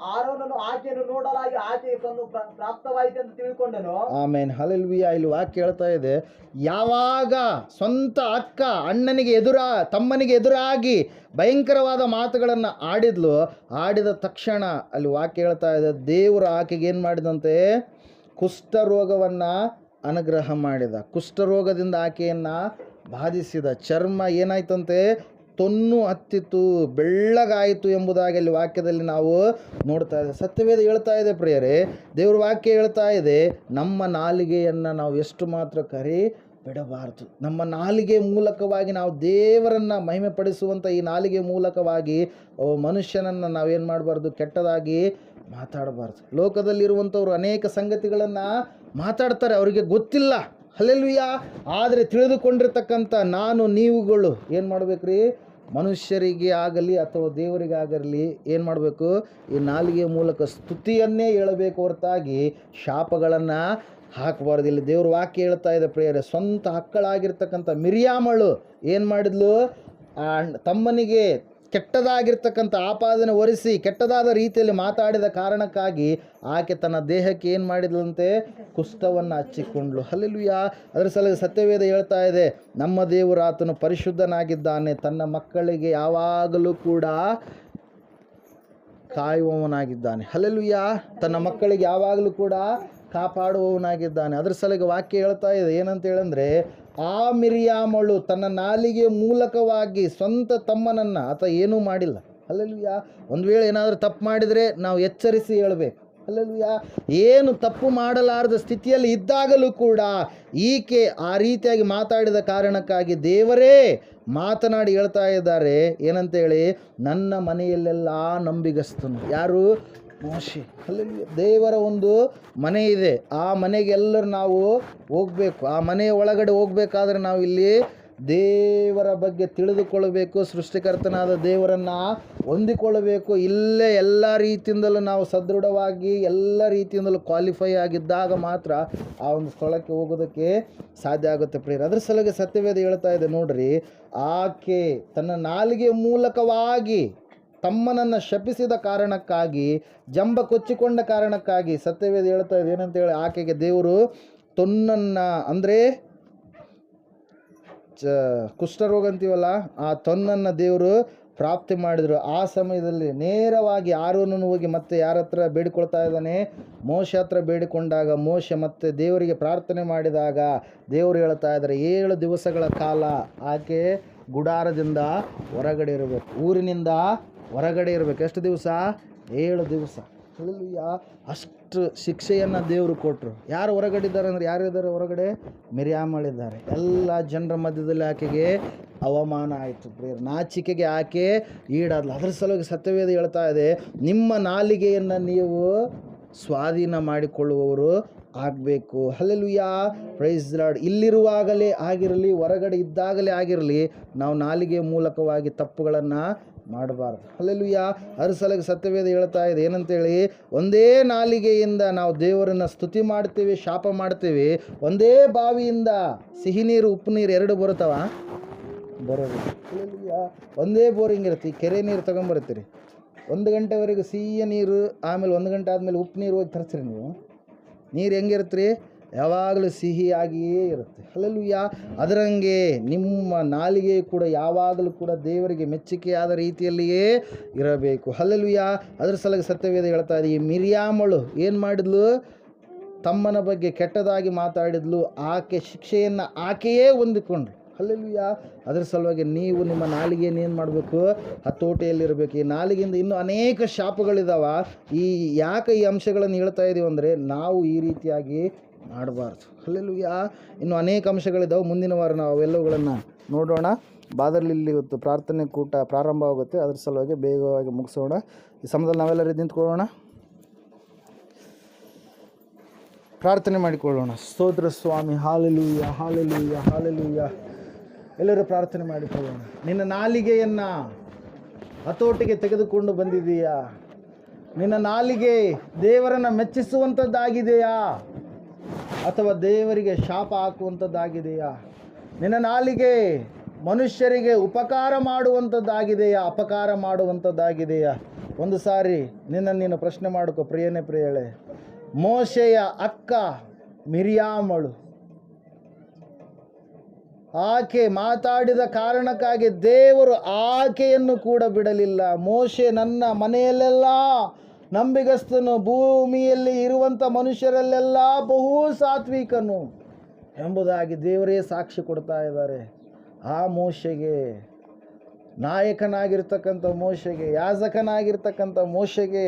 ಆರೋನನು ಆಕೆಯನ್ನು ನೋಡಲಾಗಿ ಆಕೆಯ ಕಣ್ಣು ಪ್ರ- ಪ್ರಾಪ್ತವಾಯಿತು ಎಂದು ತಿಳ್ಕೊಂಡನು. ಆಮೇನ್. ಹಲೆಲ್ವಿಯ ಇಲ್ಲಿ ವಾಕ್ಯ ಹೇಳ್ತಾ ಇದೆ. ಯಾವಾಗ ಸ್ವಂತ ಅಕ್ಕ ಅಣ್ಣನಿಗೆ ಎದುರ ತಮ್ಮನಿಗೆ ಎದುರಾಗಿ ಭಯಂಕರವಾದ ಮಾತುಗಳನ್ನು ಆಡಿದ್ಲು ಆಡಿದ ತಕ್ಷಣ ಅಲ್ಲಿ ವಾಕ್ಯ ಹೇಳ್ತಾ ಇದೆ. ದೇವರು ಆಕೆಗೆ ಏನು ಮಾಡಿದಂತೆ? ಕುಷ್ಠರೋಗವನ್ನು ಅನುಗ್ರಹ ಮಾಡಿದ. ಕುಷ್ಠರೋಗದಿಂದ ಆಕೆಯನ್ನು ಬಾಧಿಸಿದ. ಚರ್ಮ ಏನಾಯ್ತಂತೆ? ತೊನ್ನು ಹತ್ತಿತ್ತು, ಬೆಳ್ಳಗಾಯಿತು ಎಂಬುದಾಗಿ ಅಲ್ಲಿ ವಾಕ್ಯದಲ್ಲಿ ನಾವು ನೋಡ್ತಾ ಇದ್ದೇವೆ. ಸತ್ಯವೇದ ಹೇಳ್ತಾ ಇದೆ ಪ್ರಿಯರೇ, ದೇವ್ರ ವಾಕ್ಯ ಹೇಳ್ತಾ ಇದೆ, ನಮ್ಮ ನಾಲಿಗೆಯನ್ನು ನಾವು ಎಷ್ಟು ಮಾತ್ರ ಕರೆ ಬಿಡಬಾರ್ದು. ನಮ್ಮ ನಾಲಿಗೆ ಮೂಲಕವಾಗಿ ನಾವು ದೇವರನ್ನು ಮಹಿಮೆ ಪಡಿಸುವಂಥ ಈ ನಾಲಿಗೆ ಮೂಲಕವಾಗಿ ಮನುಷ್ಯನನ್ನು ನಾವೇನು ಮಾಡಬಾರ್ದು? ಕೆಟ್ಟದಾಗಿ ಮಾತಾಡಬಾರ್ದು. ಲೋಕದಲ್ಲಿರುವಂಥವ್ರು ಅನೇಕ ಸಂಗತಿಗಳನ್ನು ಮಾತಾಡ್ತಾರೆ, ಅವರಿಗೆ ಗೊತ್ತಿಲ್ಲ. ಅಲ್ಲೆಲ್ವಿಯ ಆದರೆ ತಿಳಿದುಕೊಂಡಿರ್ತಕ್ಕಂಥ ನಾನು, ನೀವುಗಳು ಏನು ಮಾಡಬೇಕ್ರಿ? ಮನುಷ್ಯರಿಗೆ ಆಗಲಿ ಅಥವಾ ದೇವರಿಗೆ ಆಗಲಿ ಏನು ಮಾಡಬೇಕು? ಈ ನಾಲಿಗೆ ಮೂಲಕ ಸ್ತುತಿಯನ್ನೇ ಹೇಳಬೇಕು ಹೊರತಾಗಿ ಶಾಪಗಳನ್ನು ಹಾಕಬಾರ್ದು ಇಲ್ಲಿ ದೇವ್ರ ವಾಕ್ಯ ಹೇಳ್ತಾ ಇದೆ ಪ್ರಿಯರೇ, ಸ್ವಂತ ಹಕ್ಕಳಾಗಿರ್ತಕ್ಕಂಥ ಮಿರಿಯಾಮಳು ಏನು ಮಾಡಿದ್ಲು? ಆ ತಮ್ಮನಿಗೆ ಕೆಟ್ಟದಾಗಿರ್ತಕ್ಕಂಥ ಆಪಾದನೆ ಒರೆಸಿ, ಕೆಟ್ಟದಾದ ರೀತಿಯಲ್ಲಿ ಮಾತಾಡಿದ ಕಾರಣಕ್ಕಾಗಿ ಆಕೆ ತನ್ನ ದೇಹಕ್ಕೆ ಏನು ಮಾಡಿದ್ಲಂತೆ? ಕುಸ್ತವನ್ನು ಹಚ್ಚಿಕೊಂಡ್ಲು ಅಲ್ಲೆಲ್ಲೂಯ ಅದರ ಸಲ ಸತ್ಯವೇದ ಹೇಳ್ತಾ ಇದೆ, ನಮ್ಮ ದೇವರಾತನು ಪರಿಶುದ್ಧನಾಗಿದ್ದಾನೆ, ತನ್ನ ಮಕ್ಕಳಿಗೆ ಯಾವಾಗಲೂ ಕೂಡ ಕಾಯುವವನಾಗಿದ್ದಾನೆ. ಹಲ್ಲೆಲುಯ್ಯ ತನ್ನ ಮಕ್ಕಳಿಗೆ ಯಾವಾಗಲೂ ಕೂಡ ಕಾಪಾಡುವವನಾಗಿದ್ದಾನೆ. ಅದ್ರ ಸಲಗೆ ವಾಕ್ಯ ಹೇಳ್ತಾ ಇದೆ ಏನಂತ ಹೇಳಂದ್ರೆ ಆ ಮಿರಿಯಾಮಳು ತನ್ನ ನಾಲಿಗೆ ಮೂಲಕವಾಗಿ ಸ್ವಂತ ತಮ್ಮನನ್ನು, ಆತ ಏನೂ ಮಾಡಿಲ್ಲ. ಅಲ್ಲೆಲುಯ್ಯ ಒಂದು ವೇಳೆ ಏನಾದರೂ ತಪ್ಪು ಮಾಡಿದರೆ ನಾವು ಎಚ್ಚರಿಸಿ ಹೇಳಬೇಕು. ಅಲ್ಲಲ್ವಿಯಾ ಏನು ತಪ್ಪು ಮಾಡಲಾರದ ಸ್ಥಿತಿಯಲ್ಲಿ ಇದ್ದಾಗಲೂ ಕೂಡ ಈಕೆ ಆ ರೀತಿಯಾಗಿ ಮಾತಾಡಿದ ಕಾರಣಕ್ಕಾಗಿ ದೇವರೇ ಮಾತನಾಡಿ ಹೇಳ್ತಾ ಇದ್ದಾರೆ. ಏನಂತೇಳಿ, ನನ್ನ ಮನೆಯಲ್ಲೆಲ್ಲ ನಂಬಿಗಸ್ತನು. ಯಾರು? ಮೋಶೆ. ಅಲ್ಲಿ ದೇವರ ಒಂದು ಮನೆ ಇದೆ. ಆ ಮನೆಗೆಲ್ಲರೂ ನಾವು ಹೋಗಬೇಕು. ಆ ಮನೆಯ ಒಳಗಡೆ ಹೋಗ್ಬೇಕಾದ್ರೆ ನಾವು ಇಲ್ಲಿ ದೇವರ ಬಗ್ಗೆ ತಿಳಿದುಕೊಳ್ಳಬೇಕು, ಸೃಷ್ಟಿಕರ್ತನಾದ ದೇವರನ್ನು ಹೊಂದಿಕೊಳ್ಳಬೇಕು. ಇಲ್ಲೇ ಎಲ್ಲ ರೀತಿಯಿಂದಲೂ ನಾವು ಸದೃಢವಾಗಿ, ಎಲ್ಲ ರೀತಿಯಿಂದಲೂ ಕ್ವಾಲಿಫೈ ಆಗಿದ್ದಾಗ ಮಾತ್ರ ಆ ಒಂದು ಸ್ಥಳಕ್ಕೆ ಹೋಗೋದಕ್ಕೆ ಸಾಧ್ಯ ಆಗುತ್ತೆ ಪ್ರಿಯರು. ಅದ್ರ ಸಲುವಾಗಿ ಸತ್ಯವೇದ ಹೇಳ್ತಾ ಇದೆ ನೋಡ್ರಿ, ಆಕೆ ತನ್ನ ನಾಲಿಗೆ ಮೂಲಕವಾಗಿ ತಮ್ಮನನ್ನು ಶಪಿಸಿದ ಕಾರಣಕ್ಕಾಗಿ, ಜಂಬ ಕೊಚ್ಚಿಕೊಂಡ ಕಾರಣಕ್ಕಾಗಿ ಸತ್ಯವೇದ ಹೇಳ್ತಾ ಇದೆ ಏನಂತ ಹೇಳಿ ಆಕೆಗೆ ದೇವರು ತೊನ್ನನ್ನು, ಅಂದರೆ ಚ, ಕುಷ್ಠರೋಗ ಅಂತೀವಲ್ಲ, ಆ ತೊನ್ನನ್ನು ದೇವರು ಪ್ರಾಪ್ತಿ ಮಾಡಿದರು. ಆ ಸಮಯದಲ್ಲಿ ನೇರವಾಗಿ ಆರೋನನ್ನು ಹೋಗಿ ಮತ್ತೆ ಯಾರ ಹತ್ರ ಬೇಡಿಕೊಳ್ತಾ ಇದ್ದಾನೆ? ಮೋಶ ಹತ್ರ ಬೇಡಿಕೊಂಡಾಗ ಮೋಶ ಮತ್ತೆ ದೇವರಿಗೆ ಪ್ರಾರ್ಥನೆ ಮಾಡಿದಾಗ ದೇವರು ಹೇಳ್ತಾ ಇದ್ದಾರೆ, ಏಳು ದಿವಸಗಳ ಕಾಲ ಆಕೆ ಗುಡಾರದಿಂದ ಹೊರಗಡೆ ಇರಬೇಕು. ಊರಿನಿಂದ ಹೊರಗಡೆ ಇರಬೇಕು. ಎಷ್ಟು ದಿವಸ? ಏಳು ದಿವಸ. ಹಲ್ಲೆಲೂಯಾ. ಅಷ್ಟು ಶಿಕ್ಷೆಯನ್ನು ದೇವರು ಕೊಟ್ಟರು ಯಾರು ಹೊರಗಡೆ ಇದ್ದಾರೆ ಅಂದರೆ ಯಾರಿದ್ದಾರೆ ಹೊರಗಡೆ? ಮಿರಿಯಾಮಳಿದ್ದಾರೆ ಎಲ್ಲ ಜನರ ಮಧ್ಯದಲ್ಲಿ ಆಕೆಗೆ ಅವಮಾನ ಆಯಿತು. ಪ್ರೇರ್ ನಾಚಿಕೆಗೆ ಆಕೆ ಈಡಾದ್ಲು. ಅದ್ರ ಸಲುವಾಗಿ ಸತ್ಯವೇದ ಹೇಳ್ತಾ ಇದೆ, ನಿಮ್ಮ ನಾಲಿಗೆಯನ್ನು ನೀವು ಸ್ವಾಧೀನ ಮಾಡಿಕೊಳ್ಳುವವರು ಆಗಬೇಕು. ಯಾ ಪ್ರೈಸ್ ಲಾರ್ಡ್ ಇಲ್ಲಿರುವಾಗಲೇ ಆಗಿರಲಿ, ಹೊರಗಡೆ ಇದ್ದಾಗಲೇ ಆಗಿರಲಿ, ನಾವು ನಾಲಿಗೆ ಮೂಲಕವಾಗಿ ತಪ್ಪುಗಳನ್ನು ಮಾಡಬಾರ್ದು. ಅಲ್ಲೆಲ್ಲೂಯ್ಯ ಸಲುವಾಗಿ ಸತ್ಯವೇದ ಹೇಳ್ತಾ ಇದೆ. ಏನಂತೇಳಿ? ಒಂದೇ ನಾಲಿಗೆಯಿಂದ ನಾವು ದೇವರನ್ನು ಸ್ತುತಿ ಮಾಡ್ತೀವಿ, ಶಾಪ ಮಾಡ್ತೀವಿ. ಒಂದೇ ಬಾವಿಯಿಂದ ಸಿಹಿ ನೀರು, ಉಪ್ಪು ನೀರು ಎರಡು ಬರುತ್ತವ? ಬರೋದು ಒಂದೇ ಬೋರಿಂಗ್ ಇರುತ್ತೆ ಕೆರೆ ನೀರು ತೊಗೊಂಬರ್ತೀರಿ. ಒಂದು ಗಂಟೆವರೆಗೂ ಸಿಹಿಯ ನೀರು, ಆಮೇಲೆ ಒಂದು ಗಂಟೆ ಆದಮೇಲೆ ಉಪ್ಪು ನೀರು ಹೋಗಿ ತರಿಸ್ರಿ ನೀವು. ನೀರು ಹೆಂಗಿರ್ತೀರಿ? ಯಾವಾಗಲೂ ಸಿಹಿಯಾಗಿಯೇ ಇರುತ್ತೆ. ಅಲ್ಲಲ್ಲೂಯ್ಯ ಅದರಂಗೆ ನಿಮ್ಮ ನಾಲಿಗೆ ಕೂಡ ಯಾವಾಗಲೂ ಕೂಡ ದೇವರಿಗೆ ಮೆಚ್ಚುಗೆಯಾದ ರೀತಿಯಲ್ಲಿಯೇ ಇರಬೇಕು. ಅಲ್ಲಲ್ಲೂಯ್ಯ ಅದ್ರ ಸಲಗ ಸತ್ಯವೇದ ಹೇಳ್ತಾ ಇದೆ, ಈ ಮಿರಿಯಾಮಳು ಏನು ಮಾಡಿದ್ಲು? ತಮ್ಮನ ಬಗ್ಗೆ ಕೆಟ್ಟದಾಗಿ ಮಾತಾಡಿದ್ಲು. ಆಕೆ ಶಿಕ್ಷೆಯನ್ನು ಆಕೆಯೇ ಹೊಂದಿಕೊಂಡ್ರು ಅಲ್ಲೆಲ್ಲೂಯ್ಯ ಅದ್ರ ಸಲುವಾಗಿ ನೀವು ನಿಮ್ಮ ನಾಲಿಗೆಯನ್ನು ಏನು ಮಾಡಬೇಕು? ಹತೋಟಿಯಲ್ಲಿರಬೇಕು. ಈ ನಾಲಿಗೆಯಿಂದ ಇನ್ನೂ ಅನೇಕ ಶಾಪಗಳಿದ್ದಾವೆ ಈ ಯಾಕೆ ಈ ಅಂಶಗಳನ್ನು ಹೇಳ್ತಾ ಇದ್ದೀವಿ ಅಂದರೆ ನಾವು ಈ ರೀತಿಯಾಗಿ ಮಾಡಬಾರ್ದು ಅಲ್ಲೆಲ್ಲೂಯ್ಯ ಇನ್ನು ಅನೇಕ ಅಂಶಗಳಿದ್ದಾವೆ ಮುಂದಿನ ವಾರ ನಾವು ಅವೆಲ್ಲವುಗಳನ್ನು ನೋಡೋಣ. ಬಾದರ್ಲಿಲ್ಲಿ ಇವತ್ತು ಪ್ರಾರ್ಥನೆ ಕೂಟ ಪ್ರಾರಂಭವಾಗುತ್ತೆ ಅದ್ರ ಸಲುವಾಗಿ ಬೇಗವಾಗಿ ಮುಗಿಸೋಣ. ಈ ಸಮಯದಲ್ಲಿ ನಾವೆಲ್ಲರೂ ನಿಂತ್ಕೊಳ್ಳೋಣ. ಪ್ರಾರ್ಥನೆ ಮಾಡಿಕೊಳ್ಳೋಣ. ಸ್ತೋತ್ರ ಸ್ವಾಮಿ. Hallelujah hallelujah hallelujah. ಎಲ್ಲರೂ ಪ್ರಾರ್ಥನೆ ಮಾಡಿಕೊಳ್ಳೋಣ. ನಿನ್ನ ನಾಲಿಗೆಯನ್ನು ಹತೋಟಿಗೆ ತೆಗೆದುಕೊಂಡು ಬಂದಿದೀಯಾ ನಿನ್ನ ನಾಲಿಗೆ ದೇವರನ್ನು ಮೆಚ್ಚಿಸುವಂಥದ್ದಾಗಿದೆಯಾ ಅಥವಾ ದೇವರಿಗೆ ಶಾಪ ಹಾಕುವಂಥದ್ದಾಗಿದೆಯಾ? ನಿನ್ನ ನಾಲಿಗೆ ಮನುಷ್ಯರಿಗೆ ಉಪಕಾರ ಮಾಡುವಂಥದ್ದಾಗಿದೆಯಾ? ಅಪಕಾರ ಮಾಡುವಂಥದ್ದಾಗಿದೆಯಾ? ಒಂದು ಸಾರಿ ನಿನ್ನ ನೀನು ಪ್ರಶ್ನೆ ಮಾಡಿಕೊ, ಪ್ರಿಯನೇ ಪ್ರಿಯಳೆ. ಮೋಶೆಯ ಅಕ್ಕ ಮಿರಿಯಾಮಳು. ಆಕೆ ಮಾತಾಡಿದ ಕಾರಣಕ್ಕಾಗಿ ದೇವರು ಆಕೆಯನ್ನು ಕೂಡ ಬಿಡಲಿಲ್ಲ. ಮೋಶೆ ನನ್ನ ಮನೆಯಲ್ಲೆಲ್ಲ ನಂಬಿಗಸ್ತನು ಭೂಮಿಯಲ್ಲಿ ಇರುವಂಥ ಮನುಷ್ಯರಲ್ಲೆಲ್ಲ ಬಹು ಸಾತ್ವಿಕನು ಎಂಬುದಾಗಿ ದೇವರೇ ಸಾಕ್ಷಿ ಕೊಡ್ತಾ ಇದ್ದಾರೆ. ಆ ಮೋಶೆಗೆ, ನಾಯಕನಾಗಿರ್ತಕ್ಕಂಥ ಮೋಶೆಗೆ, ಯಾಜಕನಾಗಿರ್ತಕ್ಕಂಥ ಮೋಶೆಗೆ,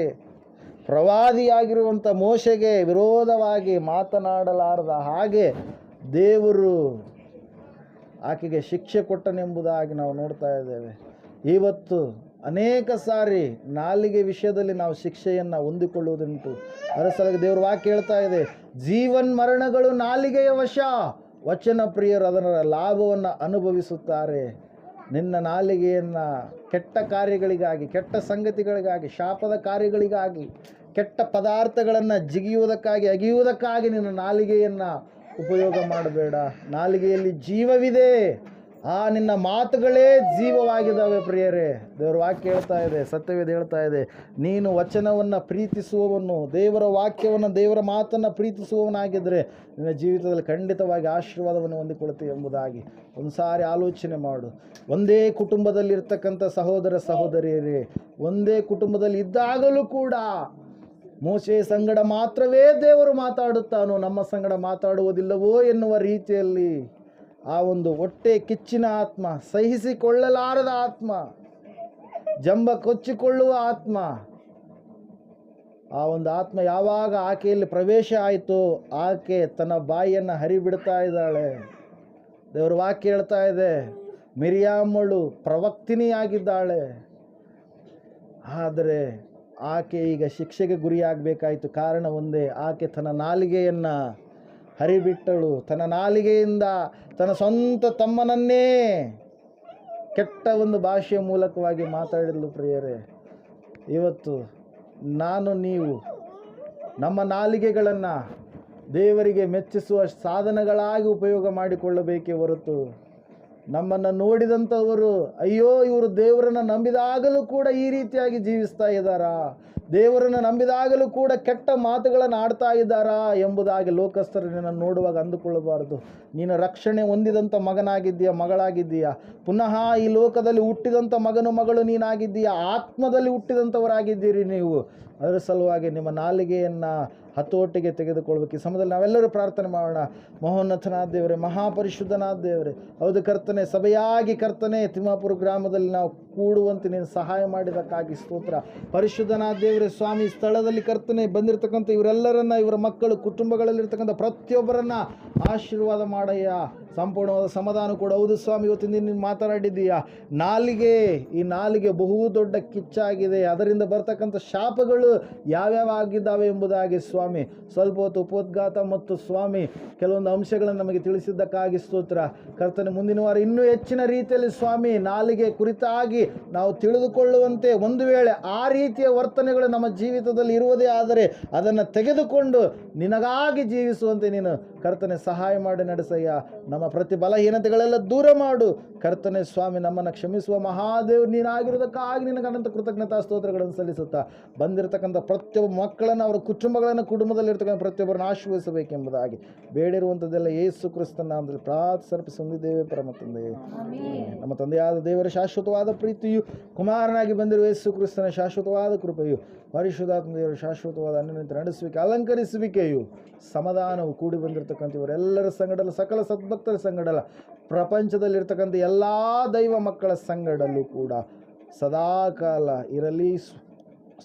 ಪ್ರವಾದಿಯಾಗಿರುವಂಥ ಮೋಶೆಗೆ ವಿರೋಧವಾಗಿ ಮಾತನಾಡಲಾರದ ಹಾಗೆ ದೇವರು ಆಕೆಗೆ ಶಿಕ್ಷೆ ಕೊಟ್ಟನೆಂಬುದಾಗಿ ನಾವು ನೋಡ್ತಾ ಇದ್ದೇವೆ. ಇವತ್ತು ಅನೇಕ ಸಾರಿ ನಾಲಿಗೆ ವಿಷಯದಲ್ಲಿ ನಾವು ಶಿಕ್ಷೆಯನ್ನು ಹೊಂದಿಕೊಳ್ಳುವುದುಂಟು. ದೇವ್ರ ದೇವರು ವಾಕ್ಯ ಹೇಳ್ತಾ ಇದೆ, ಜೀವನ್ ಮರಣಗಳು ನಾಲಿಗೆಯ ವಶ. ವಚನ ಪ್ರಿಯರು ಅದರ ಲಾಭವನ್ನು ಅನುಭವಿಸುತ್ತಾರೆ. ನಿನ್ನ ನಾಲಿಗೆಯನ್ನು ಕೆಟ್ಟ ಕಾರ್ಯಗಳಿಗಾಗಿ, ಕೆಟ್ಟ ಸಂಗತಿಗಳಿಗಾಗಿ, ಶಾಪದ ಕಾರ್ಯಗಳಿಗಾಗಿ, ಕೆಟ್ಟ ಪದಾರ್ಥಗಳನ್ನು ಜಿಗಿಯುವುದಕ್ಕಾಗಿ, ಅಗಿಯುವುದಕ್ಕಾಗಿ ನಿನ್ನ ನಾಲಿಗೆಯನ್ನು ಉಪಯೋಗ ಮಾಡಬೇಡ. ನಾಲಿಗೆಯಲ್ಲಿ ಜೀವವಿದೆ. ಆ, ನಿನ್ನ ಮಾತುಗಳೇ ಜೀವವಾಗಿದ್ದಾವೆ ಪ್ರಿಯರೇ. ದೇವರ ವಾಕ್ಯ ಹೇಳ್ತಾ ಇದೆ, ಸತ್ಯವೇದ ಹೇಳ್ತಾ ಇದೆ. ನೀನು ವಚನವನ್ನು ಪ್ರೀತಿಸುವವನು, ದೇವರ ವಾಕ್ಯವನ್ನು, ದೇವರ ಮಾತನ್ನು ಪ್ರೀತಿಸುವವನಾಗಿದ್ದರೆ ನಿನ್ನ ಜೀವಿತದಲ್ಲಿ ಖಂಡಿತವಾಗಿ ಆಶೀರ್ವಾದವನ್ನು ಹೊಂದಿಕೊಳ್ತೀವಿ ಎಂಬುದಾಗಿ ಒಂದು ಸಾರಿ ಆಲೋಚನೆ ಮಾಡು. ಒಂದೇ ಕುಟುಂಬದಲ್ಲಿರ್ತಕ್ಕಂಥ ಸಹೋದರ ಸಹೋದರಿಯರೇ, ಒಂದೇ ಕುಟುಂಬದಲ್ಲಿ ಇದ್ದಾಗಲೂ ಕೂಡ ಮೋಸೆ ಸಂಗಡ ಮಾತ್ರವೇ ದೇವರು ಮಾತಾಡುತ್ತಾನೋ, ನಮ್ಮ ಸಂಗಡ ಮಾತಾಡುವುದಿಲ್ಲವೋ ಎನ್ನುವ ರೀತಿಯಲ್ಲಿ ಆ ಒಂದು ಹೊಟ್ಟೆ ಕಿಚ್ಚಿನ ಆತ್ಮ, ಸಹಿಸಿಕೊಳ್ಳಲಾರದ ಆತ್ಮ, ಜಂಬ ಕೊಚ್ಚಿಕೊಳ್ಳುವ ಆತ್ಮ. ಆ ಒಂದು ಆತ್ಮ ಯಾವಾಗ ಆಕೆಯಲ್ಲಿ ಪ್ರವೇಶ ಆಯಿತು, ಆಕೆ ತನ್ನ ಬಾಯಿಯನ್ನು ಹರಿಬಿಡ್ತಾ ಇದ್ದಾಳೆ. ದೇವರು ವಾಕ್ಯ ಹೇಳ್ತಾ ಇದೆ ಮಿರಿಯಾಮಳು ಪ್ರವಕ್ತಿನಿಯಾಗಿದ್ದಾಳೆ. ಆದರೆ ಆಕೆ ಈಗ ಶಿಕ್ಷೆಗೆ ಗುರಿಯಾಗಬೇಕಾಯಿತು. ಕಾರಣ ಒಂದೇ, ಆಕೆ ತನ್ನ ನಾಲಿಗೆಯನ್ನು ಹರಿಬಿಟ್ಟಳು. ತನ್ನ ನಾಲಿಗೆಯಿಂದ ತನ್ನ ಸ್ವಂತ ತಮ್ಮನನ್ನೇ ಕೆಟ್ಟ ಒಂದು ಭಾಷೆಯ ಮೂಲಕವಾಗಿ ಮಾತಾಡಿದ್ಲು ಪ್ರಿಯರೇ. ಇವತ್ತು ನಾನು ನೀವು ನಮ್ಮ ನಾಲಿಗೆಗಳನ್ನು ದೇವರಿಗೆ ಮೆಚ್ಚಿಸುವ ಸಾಧನಗಳಾಗಿ ಉಪಯೋಗ ಮಾಡಿಕೊಳ್ಳಬೇಕೇ ಹೊರತು ನಮ್ಮನ್ನು ನೋಡಿದಂಥವರು, ಅಯ್ಯೋ ಇವರು ದೇವರನ್ನು ನಂಬಿದಾಗಲೂ ಕೂಡ ಈ ರೀತಿಯಾಗಿ ಜೀವಿಸ್ತಾ ಇದ್ದಾರಾ? ದೇವರನ್ನು ನಂಬಿದಾಗಲೂ ಕೂಡ ಕೆಟ್ಟ ಮಾತುಗಳನ್ನು ಆಡ್ತಾ ಇದ್ದಾರಾ ಎಂಬುದಾಗಿ ಲೋಕಸ್ಥರು ನಿನ್ನನ್ನು ನೋಡುವಾಗ ಅಂದುಕೊಳ್ಳಬಾರದು. ನೀನು ರಕ್ಷಣೆ ಹೊಂದಿದಂಥ ಮಗನಾಗಿದ್ದೀಯ, ಮಗಳಾಗಿದ್ದೀಯಾ? ಪುನಃ ಈ ಲೋಕದಲ್ಲಿ ಹುಟ್ಟಿದಂಥ ಮಗನು ಮಗಳು ನೀನಾಗಿದ್ದೀಯ? ಆತ್ಮದಲ್ಲಿ ಹುಟ್ಟಿದಂಥವರಾಗಿದ್ದೀರಿ ನೀವು. ಅದರ ಸಲುವಾಗಿ ನಿಮ್ಮ ನಾಲಿಗೆಯನ್ನು ಹತೋಟಿಗೆ ತೆಗೆದುಕೊಳ್ಬೇಕು. ಈ ಸಮಯದಲ್ಲಿ ನಾವೆಲ್ಲರೂ ಪ್ರಾರ್ಥನೆ ಮಾಡೋಣ. ಮಹೋನ್ನತನಾದ ದೇವರೇ, ಮಹಾಪರಿಶುದ್ಧನಾದ ದೇವರೇ, ಹೌದು ಕರ್ತನೆ, ಸಭೆಯಾಗಿ ಕರ್ತನೆ, ತಿಮ್ಮಾಪುರ ಗ್ರಾಮದಲ್ಲಿ ನಾವು ಕೂಡುವಂತೆ ನೀನು ಸಹಾಯ ಮಾಡಿದಕ್ಕಾಗಿ ಸ್ತೋತ್ರ. ಪರಿಶುದ್ಧನಾದ ದೇವರೇ ಸ್ವಾಮಿ ಸ್ಥಳದಲ್ಲಿ ಕರ್ತನೆ ಬಂದಿರತಕ್ಕಂಥ ಇವರೆಲ್ಲರನ್ನ ಇವರ ಮಕ್ಕಳು ಕುಟುಂಬಗಳಲ್ಲಿರ್ತಕ್ಕಂಥ ಪ್ರತಿಯೊಬ್ಬರನ್ನ ಆಶೀರ್ವಾದ ಮಾಡಯ್ಯ. ಸಂಪೂರ್ಣವಾದ ಸಮಾಧಾನ ಕೂಡ. ಹೌದು ಸ್ವಾಮಿ ಇವತ್ತಿನ ನೀನು ಮಾತನಾಡಿದ್ದೀಯಾ? ನಾಲಿಗೆ, ಈ ನಾಲಿಗೆ ಬಹು ದೊಡ್ಡ ಕಿಚ್ಚಾಗಿದೆ. ಅದರಿಂದ ಬರ್ತಕ್ಕಂಥ ಶಾಪಗಳು ಯಾವ್ಯಾವ ಆಗಿದ್ದಾವೆ ಎಂಬುದಾಗಿ ಸ್ವಾಮಿ, ಸ್ವಲ್ಪ ಹೊತ್ತು ಉಪೋದ್ಘಾತ ಮತ್ತು ಸ್ವಾಮಿ, ಕೆಲವೊಂದು ಅಂಶಗಳನ್ನು ನಮಗೆ ತಿಳಿಸಿದ್ದಕ್ಕಾಗಿ ಸ್ತೋತ್ರ. ಕರ್ತನೆ ಮುಂದಿನ ವಾರ ಇನ್ನೂ ಹೆಚ್ಚಿನ ರೀತಿಯಲ್ಲಿ ಸ್ವಾಮಿ, ನಾಲಿಗೆ ಕುರಿತಾಗಿ ನಾವು ತಿಳಿದುಕೊಳ್ಳುವಂತೆ ಒಂದು ವೇಳೆ ಆ ರೀತಿಯ ವರ್ತನೆಗಳು ನಮ್ಮ ಜೀವಿತದಲ್ಲಿ ಇರುವುದೇ ಆದರೆ ಅದನ್ನು ತೆಗೆದುಕೊಂಡು ನಿನಗಾಗಿ ಜೀವಿಸುವಂತೆ ನೀನು ಕರ್ತನೆ ಸಹಾಯ ಮಾಡಿ ನಡೆಸಯ್ಯ. ನಮ್ಮ ಪ್ರತಿ ಬಲಹೀನತೆಗಳೆಲ್ಲ ದೂರ ಮಾಡು. ಕರ್ತನೆ ಸ್ವಾಮಿ ನಮ್ಮನ್ನು ಕ್ಷಮಿಸುವ ಮಹಾದೇವ್ ನೀನಾಗಿರೋದಕ್ಕಾಗಿ ನಿನಗೆ ಅನಂತ ಕೃತಜ್ಞತಾ ಸ್ತೋತ್ರಗಳನ್ನು ಸಲ್ಲಿಸುತ್ತಾ ಬಂದಿರತಕ್ಕಂಥ ಪ್ರತಿಯೊಬ್ಬ ಮಕ್ಕಳನ್ನು ಅವರ ಕುಟುಂಬಗಳನ್ನು ಕುಟುಂಬದಲ್ಲಿರ್ತಕ್ಕಂಥ ಪ್ರತಿಯೊಬ್ಬರನ್ನು ಆಶೀರ್ವಿಸಬೇಕೆಂಬುದಾಗಿ ಬೇಡಿರುವಂಥದ್ದೆಲ್ಲ ಯೇಸು ಕ್ರಿಸ್ತನ ನಾಮದಲ್ಲಿ ಪ್ರಾರ್ಥಿಸಿ ಹೊಂದಿದ್ದೇವೆ ಪರಮ ತಂದೆ. ನಮ್ಮ ತಂದೆಯಾದ ದೇವರ ಶಾಶ್ವತವಾದ ಪ್ರೀತಿಯು ಕುಮಾರನಾಗಿ ಬಂದಿರುವ ಯೇಸು ಕ್ರಿಸ್ತನ ಶಾಶ್ವತವಾದ ಕೃಪೆಯು ಪರಿಶುದ್ಧಾತ್ಮ ದೇವರು ಶಾಶ್ವತವಾದ ಅನ್ನನಂತೆ ನಡೆಸುವಿಕೆ, ಅಲಂಕರಿಸುವಿಕೆಯು ಸಮಾಧಾನವು ಕೂಡಿ ಬಂದಿರತಕ್ಕಂಥ ಇವರೆಲ್ಲರ ಸಂಗಡಲ್ಲ, ಸಕಲ ಸದ್ಭಕ್ತರ ಸಂಗಡಲ್ಲ, ಪ್ರಪಂಚದಲ್ಲಿರ್ತಕ್ಕಂಥ ಎಲ್ಲ ದೈವ ಮಕ್ಕಳ ಸಂಗಡಲ್ಲೂ ಕೂಡ ಸದಾಕಾಲ ಇರಲಿ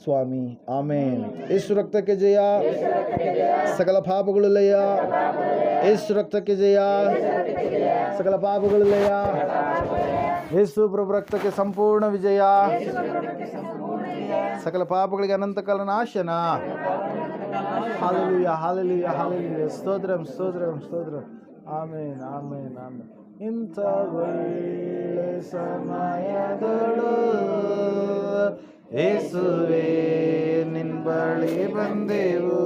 ಸ್ವಾಮಿ. ಆಮೇನ್. ಯೇಸು ರಕ್ತಕ್ಕೆ ಜಯ. ಸಕಲ ಪಾಪಗಳು ಲಯ ಯೇಸು ರಕ್ತಕ್ಕೆ ಜಯ. ಸಕಲ ಪಾಪಗಳು ಲಯ ಯೇಸು ಪ್ರಭು ರಕ್ತಕ್ಕೆ ಸಂಪೂರ್ಣ ವಿಜಯ. ಸಕಲ ಪಾಪಗಳಿಗೆ ಅನಂತಕಾಲ ನಾಶನ ಹಾಲೆಲೂಯ ಹಾಲೆಲೂಯ ಹಾಲೆಲೂಯ ಸ್ತೋತ್ರಂ ಸ್ತೋತ್ರಂ ಸ್ತೋತ್ರಂ ಆಮೇನ್ ಆಮೇನ್ ಆಮೇನ್ ಇಂಥ ಒಳ್ಳೆ ಸಮಯದಳು ಏಸುವೆ ನಿನ್ ಬಳಿ ಬಂದೆವು